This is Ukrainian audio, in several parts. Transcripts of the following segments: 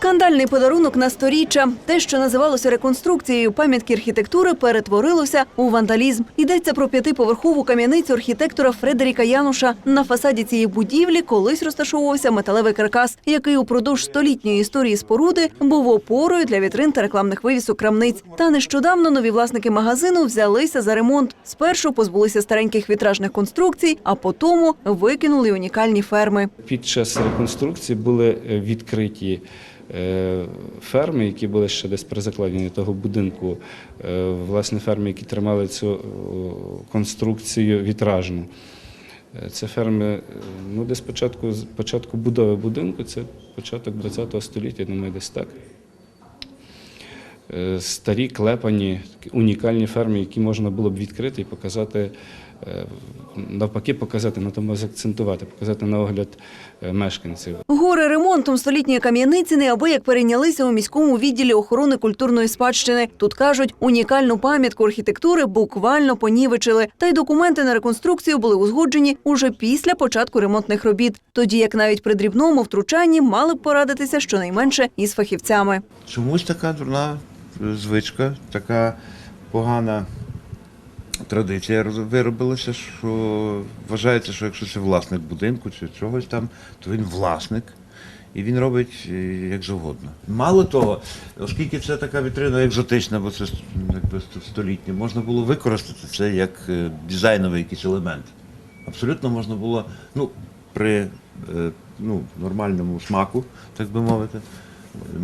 Скандальний подарунок на сторіччя. Те, що називалося реконструкцією пам'ятки архітектури, перетворилося у вандалізм. Йдеться про п'ятиповерхову кам'яницю архітектора Фредеріка Януша. На фасаді цієї будівлі колись розташовувався металевий каркас, який упродовж столітньої історії споруди був опорою для вітрин та рекламних вивісок крамниць. Та нещодавно нові власники магазину взялися за ремонт. Спершу позбулися стареньких вітражних конструкцій, а потім викинули унікальні ферми. Під час реконструкції були е, відкриті ферми, які були ще десь при закладенні того будинку. Е, Власне, ферми, які тримали цю е, конструкцію вітражну. Е, Це ферми, е, ну, десь початку, початку будови будинку, це початок ХХ століття, думаю, десь так. Е, Старі клепані, унікальні ферми, які можна було б відкрити і показати, е, навпаки, показати, на тому акцентувати, показати на огляд е, мешканців. Гори ремонтом столітньої кам'яниці неабияк перейнялися у міському відділі охорони культурної спадщини. Тут кажуть, унікальну пам'ятку архітектури буквально понівечили. Та й документи на реконструкцію були узгоджені уже після початку ремонтних робіт. Тоді як навіть при дрібному втручанні мали б порадитися щонайменше із фахівцями. Чомусь така дурна звичка, така погана традиція виробилася, що вважається, що якщо це власник будинку чи чогось там, то він власник. І він робить е, як завгодно. Мало того, оскільки це така вітрина екзотична, бо це якби ст- столітня, можна було використати це як е, дизайновий якийсь елемент. Абсолютно можна було, ну, при е, ну, нормальному смаку, так би мовити,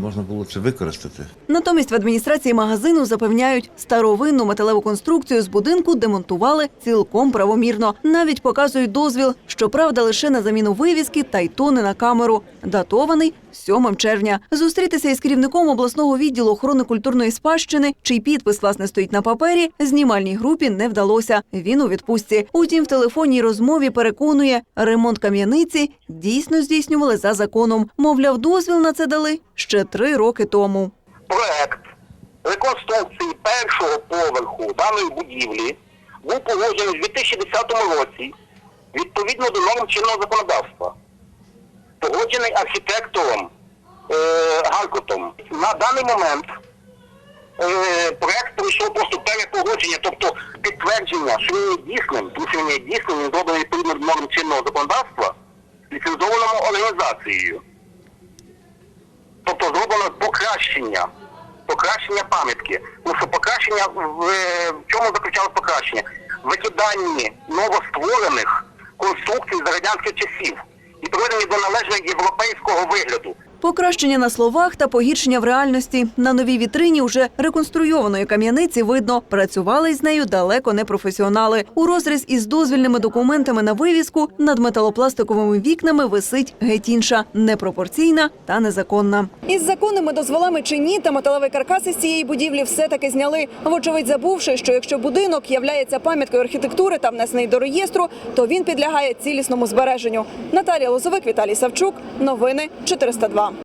можна було це використати. Натомість в адміністрації магазину запевняють, старовинну металеву конструкцію з будинку демонтували цілком правомірно. Навіть показують дозвіл, щоправда, лише на заміну вивіски та й то не на камеру. Датований 7 червня. Зустрітися із керівником обласного відділу охорони культурної спадщини, чий підпис власне стоїть на папері, знімальній групі не вдалося. Він у відпустці. Утім, в телефонній розмові переконує, ремонт кам'яниці дійсно здійснювали за законом. Мовляв, дозвіл на це дали ще три роки тому. проект реконструкції першого поверху даної будівлі був погоджений у 2010 році відповідно до норм чинного законодавства, погоджений архітектором е, Гаркотом. На даний момент е, проект пройшов просто перепогодження, тобто підтвердження, що він є дійсним, тому що він є дійсним, він зроблений відповідно до норм чинного законодавства, ліцензованому організацією. Покращення. Покращення пам'ятки. Тому що покращення в, в чому заключалось покращення? Викиданні новостворених конструкцій за радянських часів і приведенні до належного європейського вигляду. Покращення на словах та погіршення в реальності. На новій вітрині уже реконструйованої кам'яниці видно, працювали із нею далеко не професіонали. У розріз із дозвільними документами на вивіску над металопластиковими вікнами висить геть інша, непропорційна та незаконна. Із законними дозволами чи ні, та металевий каркас із цієї будівлі все таки зняли. Вочевидь, забувши, що якщо будинок являється пам'яткою архітектури та внесений до реєстру, то він підлягає цілісному збереженню. Наталія Лозовик, Віталій Савчук. Новини 402.